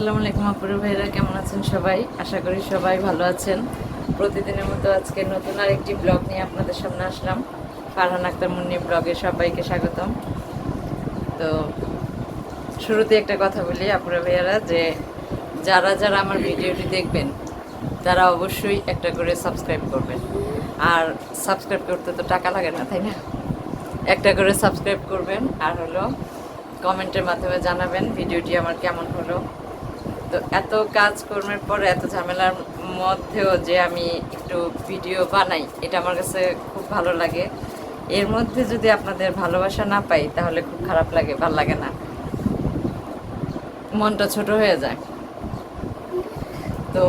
আসসালামু আলাইকুম আপুর ভাইরা কেমন আছেন সবাই? আশা করি সবাই ভালো আছেন। প্রতিদিনের মতো আজকে নতুন আর একটি ব্লগ নিয়ে আপনাদের সামনে আসলাম। ফারহান আক্তার মুন্নি ব্লগে সবাইকে স্বাগতম। তো শুরুতে একটা কথা বলি আপুরা ভাইয়ারা, যে যারা যারা আমার ভিডিওটি দেখবেন, তারা অবশ্যই একটা করে সাবস্ক্রাইব করবেন। আর সাবস্ক্রাইব করতে তো টাকা লাগে না, তাই না? একটা করে সাবস্ক্রাইব করবেন আর হলো কমেন্টের মাধ্যমে জানাবেন ভিডিওটি আমার কেমন হলো। তো এত কাজকর্মের পর, এত ঝামেলার মধ্যেও যে আমি একটু ভিডিও বানাই, এটা আমার কাছে খুব ভালো লাগে। এর মধ্যে যদি আপনাদের ভালোবাসা না পাই, তাহলে খুব খারাপ লাগে, ভালো লাগে না। মনটা ছোট হয়ে যায়। তো,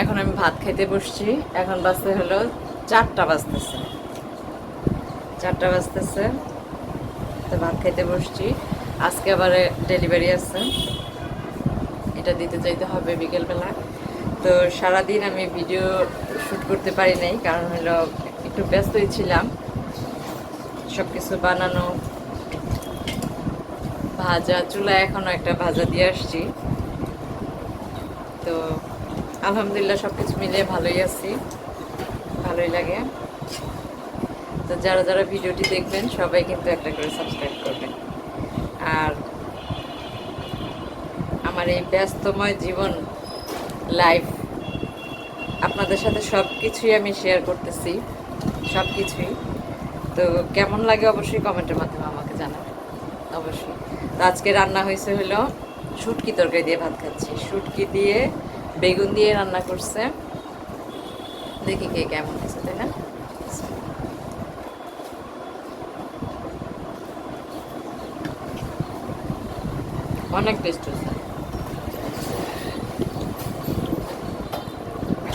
এখন আমি ভাত খাইতে বসছি। এখন বাজতে হলো চারটা বাজতেছে। চারটা বাজতেছে। তো ভাত খাইতে বসছি। আজকে আবার ডেলিভারি আছে। এটা দিতে যাইতে হবে বিকেলবেলা। তো সারাদিন আমি ভিডিও শ্যুট করতে পারি নাই, কারণ হলো একটু ব্যস্তই ছিলাম। সব কিছু বানানো, ভাজা চুলা এখনও একটা ভাজা দিয়ে আসছি। তো আলহামদুলিল্লাহ সব কিছু মিলিয়ে ভালোই আছি, ভালোই লাগে। তো যারা যারা ভিডিওটি দেখবেন, সবাই কিন্তু একটা করে সাবস্ক্রাইব করবেন। আর আমার এই ব্যস্তময় জীবন লাইফ আপনাদের সাথে সব কিছুই আমি শেয়ার করতেছি সব কিছুই তো কেমন লাগে অবশ্যই কমেন্টের মাধ্যমে আমাকে জানাবেন, অবশ্যই। তো আজকে রান্না হয়েছে হলো শুটকি তরকারি দিয়ে ভাত খাচ্ছি। শুটকি দিয়ে বেগুন দিয়ে রান্না করছে। দেখি কে কেমন হয়েছে, তাই না? অনেক টেস্ট হয়েছে।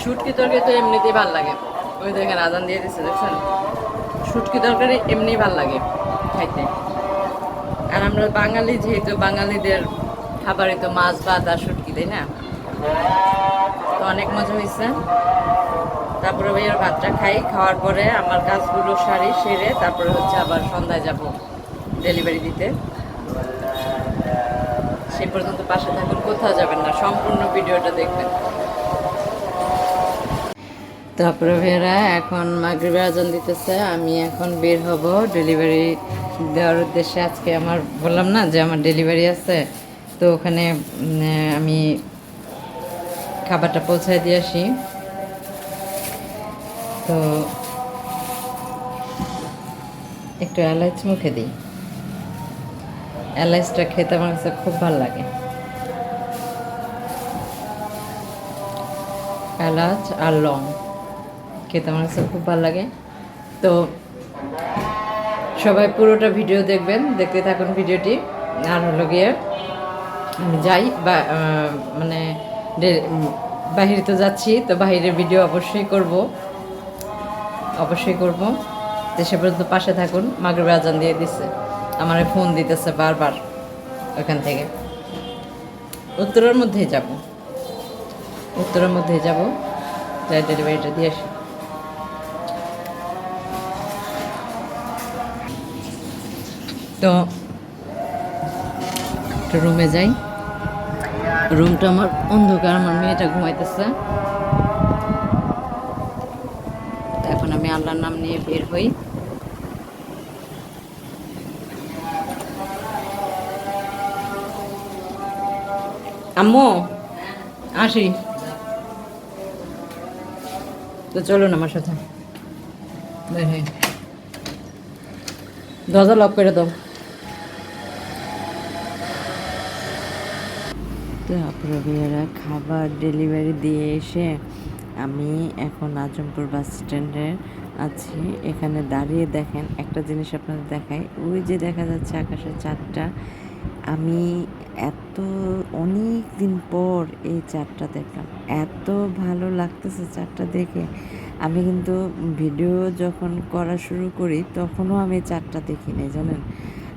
শুটকি তরকারি তো এমনিতেই ভালো লাগে। ওই দেখেন আজান দিয়ে দিচ্ছে দেখছেন? শুটকি তরকারি এমনিই ভালো লাগে খাইতে। আর আমরা বাঙালি যেহেতু, বাঙালিদের খাবারই তো মাছ, ভাত আর শুটকি, তাই না? তো অনেক মজা হয়েছে তারপরে ভাইয়ার ভাতটা খাই, খাওয়ার পরে আমার কাজগুলো সারি, সেরে তারপরে হচ্ছে আবার সন্ধ্যায় যাব ডেলিভারি দিতে। সেই পর্যন্ত পাশে থাকুন, কোথাও যাবেন না, সম্পূর্ণ ভিডিওটা দেখবেন। তারপরে ভাইয়েরা, এখন মাগরিবের আজান দিতেছে, আমি এখন বের হব। ডেলিভারি দেওয়ার উদ্দেশ্যে আজকে আমার, বললাম না যে আমার ডেলিভারি আছে, তো ওখানে আমি খাবারটা পৌঁছায় দিয়ে আসি। তো একটু এলাচ মুখে দিই। এলাচটা খেতে আমার কাছে খুব ভালো লাগে। এলাচ আর লং। খেতে আমার কাছে খুব ভালো লাগে। তো সবাই পুরোটা ভিডিও দেখবেন, দেখতে থাকুন ভিডিওটি। আর হলো গিয়ে আমি যাই, বা মানে বাহিরে তো যাচ্ছি, তো বাহিরের ভিডিও অবশ্যই করব। অবশ্যই করব। দেশে পর্যন্ত পাশে থাকুন মাগরবে আজান দিয়ে দিচ্ছে আমার ফোন দিতেছে বারবার ওখান থেকে। উত্তরের মধ্যেই যাব। উত্তরের মধ্যেই যাব। ডেলিভারিটা দিয়ে আসি। তো একটু রুমে যাই। রুমটা আমার অন্ধকার, আমার মেয়েটা ঘুমাইতেছে। এখন আমি আল্লাহর নাম নিয়ে বের হই। আম্মু, আসি। তো চলুন আমার সাথে। দরজা লক করে দাও। তো আপনারা খাবার ডেলিভারি দিয়ে এসে আমি এখন আজমপুর বাস স্ট্যান্ডে আছি। এখানে দাঁড়িয়ে দেখেন, একটা জিনিস আপনাদের দেখাই। ওই যে দেখা যাচ্ছে আকাশের চাঁদটা, আমি এত, অনেক দিন পর এই চাঁদটা দেখলাম। এত ভালো লাগতেছে চাঁদটা দেখে। আমি কিন্তু ভিডিও যখন করা শুরু করি, তখনও আমি চাঁদটা দেখিনি, জানেন?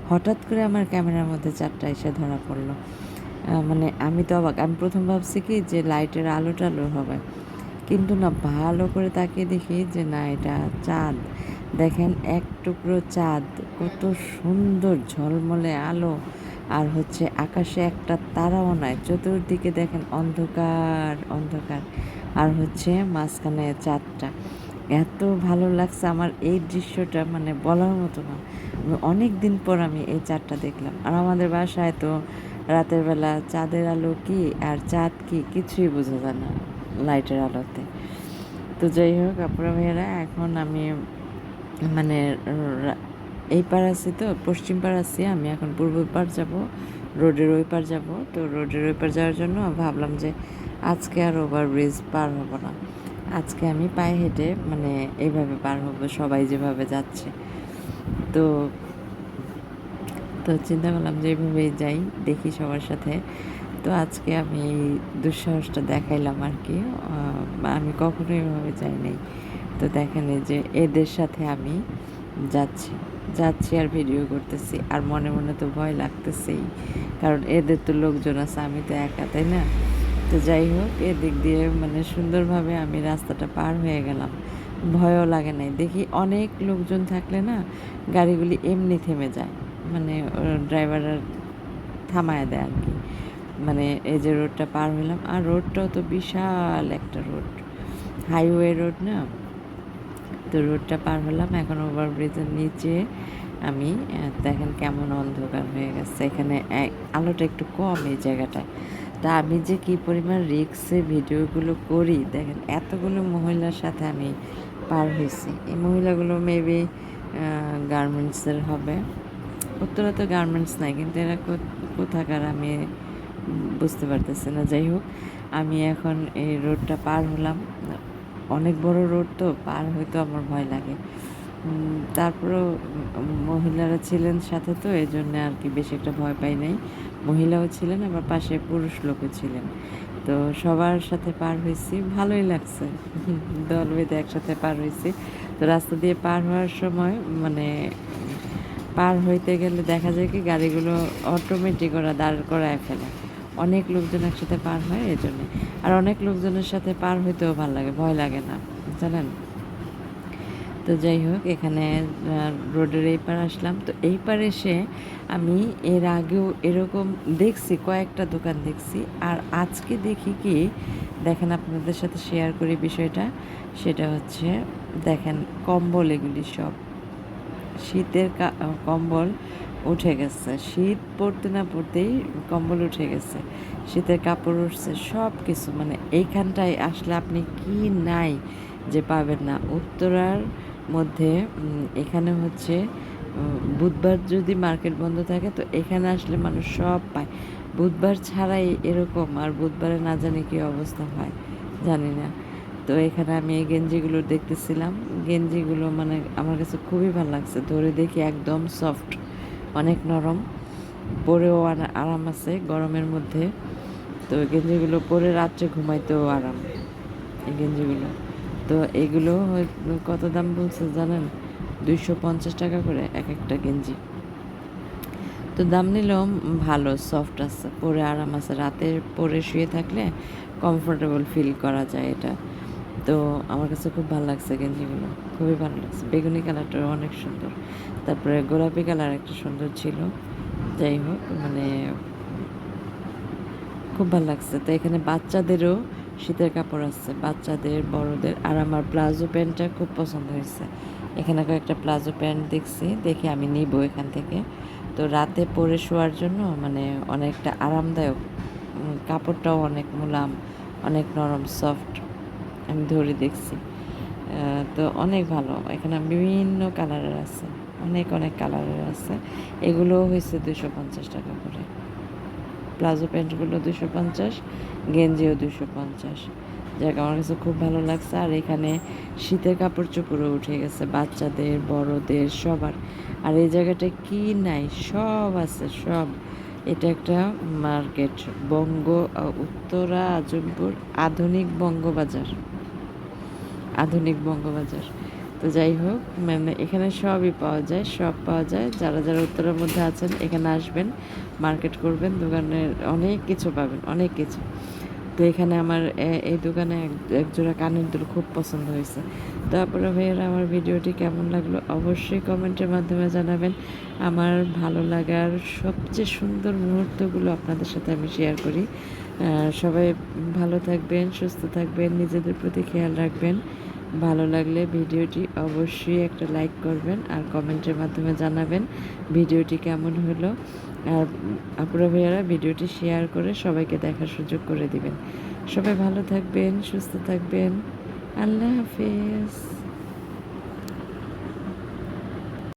হঠাৎ করে আমার ক্যামেরার মধ্যে চাঁদটা এসে ধরা পড়ল। মানে আমি তো অবাক। আমি প্রথম ভাবছি কি যে লাইটের আলো টালো হবে। কিন্তু না, ভালো করে তাকিয়ে দেখি যে না, এটা চাঁদ। দেখেন এক টুকরো চাঁদ, কত সুন্দর ঝলমলে আলো। আর হচ্ছে আকাশে একটা তারাও নাই, চতুর্দিকে দেখেন অন্ধকার অন্ধকার। আর হচ্ছে মাঝখানে চাঁদটা। এত ভালো লাগছে আমার এই দৃশ্যটা মানে বলার মতো না। অনেক দিন পর আমি এই চাঁদটা দেখলাম। আর আমাদের বাসায় তো রাতের বেলা চাঁদের আলো কি আর চাঁদ কি কিছুই বোঝা যায় না লাইটের আলোতে। তো যাই হোক আপনারা মেয়েরা এখন আমি মানে এই পার আছি তো, পশ্চিম পার আছি আমি, এখন পূর্ব পার যাব, রোডের ওই পার যাব। তো রোডের ওই পার যাওয়ার জন্য ভাবলাম যে আজকে আর ওভার ব্রিজ পার হব না। আজকে আমি পায়ে হেঁটে মানে এইভাবে পার হব, সবাই যেভাবে যাচ্ছে। তো তো চিন্তা করলাম যে এইভাবেই যাই, দেখি সবার সাথে। তো আজকে আমি এই দুঃসাহসটা দেখাইলাম আর কি। আমি কখনো এভাবে যাই নাই। তো দেখেন যে এদের সাথে আমি যাচ্ছি যাচ্ছি আর ভিডিও করতেছি। আর মনে মনে তো ভয় লাগতেছেই, কারণ এদের তো লোকজন আছে, আমি তো একা, তাই না? তো যাই হোক, এদিক দিয়ে মানে সুন্দরভাবে আমি রাস্তাটা পার হয়ে গেলাম। ভয়ও লাগে নাই। দেখি অনেক লোকজন থাকলে না, গাড়িগুলি এমনি থেমে যায়। মানে ড্রাইভার থামায় দেয় আর কি। মানে এই যে রোডটা পার হলাম আর রোডটাও তো বিশাল একটা রোড হাইওয়ে রোড না? তো রোডটা পার হলাম, এখন ওভারব্রিজের নিচে আমি দেখেন কেমন অন্ধকার হয়ে গেছে। এখানে আলোটা একটু কম এই জায়গাটায়। তা আমি যে কি পরিমাণ রিক্সে ভিডিওগুলো করি, দেখেন এতগুলো মহিলার সাথে আমি পার হয়েছি। এই মহিলাগুলো মেবি গার্মেন্টসের হবে। উত্তরা তো গার্মেন্টস নাই, কিন্তু এরা কোথাকার আমি বুঝতে পারতেছি না। যাই হোক, আমি এখন এই রোডটা পার হলাম। অনেক বড় রোড তো, পার হইতে আমার ভয় লাগে। তারপরেও মহিলারা ছিলেন সাথে তো এই জন্য আর কি বেশি একটা ভয় পাই নাই। মহিলাও ছিলেন, আবার পাশে পুরুষ লোকও ছিলেন। তো সবার সাথে পার হয়েছি, ভালোই লাগছে। দল বেঁধে একসাথে পার হয়েছি। তো রাস্তা দিয়ে পার হওয়ার সময় মানে পার হইতে গেলে দেখা যায় কি গাড়িগুলো অটোমেটিক ওরা দাঁড় করায় ফেলে। অনেক লোকজন একসাথে পার হয় এই জন্যে। আর অনেক লোকজনের সাথে পার হইতেও ভালো লাগে, ভয় লাগে না, জানেন? তো যাই হোক, এখানে রোডের এই পার আসলাম। তো এই পার এসে আমি এর আগেও এরকম দেখছি, কয়েকটা দোকান দেখছি। আর আজকে দেখি কি, দেখেন আপনাদের সাথে শেয়ার করি বিষয়টা, সেটা হচ্ছে, দেখেন কম্বল এগুলি সব। শীতের কম্বল উঠে গেছে। শীত পড়তে না পড়তেই কম্বল উঠে গেছে। শীতের কাপড় উঠছে সব কিছু মানে এইখানটায় আসলে আপনি কি নাই যে পাবেন না। উত্তরার মধ্যে এখানে হচ্ছে বুধবার যদি মার্কেট বন্ধ থাকে, তো এখানে আসলে মানুষ সব পায়। বুধবার ছাড়াই এরকম, আর বুধবারে না জানি কি অবস্থা হয়, জানি না। তো এখানে আমি এই গেঞ্জিগুলো দেখতেছিলাম। গেঞ্জিগুলো মানে আমার কাছে খুবই ভালো লাগছে। ধরে দেখি একদম সফট অনেক নরম। পরেও আরা- আরাম আছে গরমের মধ্যে। তো গেঞ্জিগুলো পরে রাত্রে ঘুমাইতেও আরাম, এই গেঞ্জিগুলো। তো এগুলো কত দাম বলছে জানেন? দুইশো পঞ্চাশ টাকা করে এক একটা গেঞ্জি। তো দাম নিলেও ভালো সফট আছে। পরে আরাম আছে। রাতে পরে শুয়ে থাকলে কমফোর্টেবল ফিল করা যায় এটা। তো আমার কাছে খুব ভালো লাগছে গেঞ্জিগুলো। খুবই ভালো লাগছে। বেগুনি কালারটা অনেক সুন্দর। তারপরে গোলাপি কালার একটা সুন্দর ছিল। যাই হোক মানে খুব ভালো লাগছে। তো এখানে বাচ্চাদেরও শীতের কাপড় আছে। বাচ্চাদের, বড়দের। আর আমার প্লাজো প্যান্টটা খুব পছন্দ হয়েছে। এখানে কয়েকটা প্লাজো প্যান্ট দেখছি। দেখে আমি নিব এখান থেকে। তো রাতে পরে শোয়ার জন্য মানে অনেকটা আরামদায়ক। কাপড়টাও অনেক মোলাম, অনেক নরম, সফট। আমি ধরে দেখছি। তো অনেক ভালো। এখানে বিভিন্ন কালারের আছে। অনেক অনেক কালারের আছে। এগুলোও হয়েছে দুশো পঞ্চাশ টাকা করে। প্লাজো প্যান্টগুলো দুশো পঞ্চাশ, গেঞ্জিও দুশো পঞ্চাশ। যাক, আমার কাছে খুব ভালো লাগছে। আর এখানে শীতের কাপড় চোপড়ও উঠে গেছে। বাচ্চাদের, বড়দের, সবার। আর এই জায়গাটা কি নাই? সব আছে, সব। এটা একটা মার্কেট, বঙ্গ উত্তরা, আজমপুর, আধুনিক বঙ্গবাজার। আধুনিক বঙ্গবাজার। তো যাই হোক মানে এখানে সবই পাওয়া যায়, সব পাওয়া যায়। যারা যারা উত্তরের মধ্যে আছেন, এখানে আসবেন, মার্কেট করবেন দোকানের অনেক কিছু পাবেন, অনেক কিছু। তো এখানে আমার এই দোকানে এক- জোড়া কানের দুল খুব পছন্দ হয়েছে। তারপরে ভাইয়েরা, আমার ভিডিওটি কেমন লাগল অবশ্যই কমেন্টের মাধ্যমে জানাবেন। আমার ভালো লাগার সবচেয়ে সুন্দর মুহূর্তগুলো আপনাদের সাথে আমি শেয়ার করি। সবাই ভালো থাকবেন, সুস্থ থাকবেন, নিজেদের প্রতি খেয়াল রাখবেন। ভালো লাগলে ভিডিওটি অবশ্যই একটা লাইক করবেন আর কমেন্টের মাধ্যমে জানাবেন ভিডিওটি কেমন হলো। আর আপুরা ভাইয়ারা ভিডিওটি শেয়ার করে সবাইকে দেখার সুযোগ করে দিবেন। সবাই ভালো থাকবেন, সুস্থ থাকবেন। আল্লাহ হাফেজ।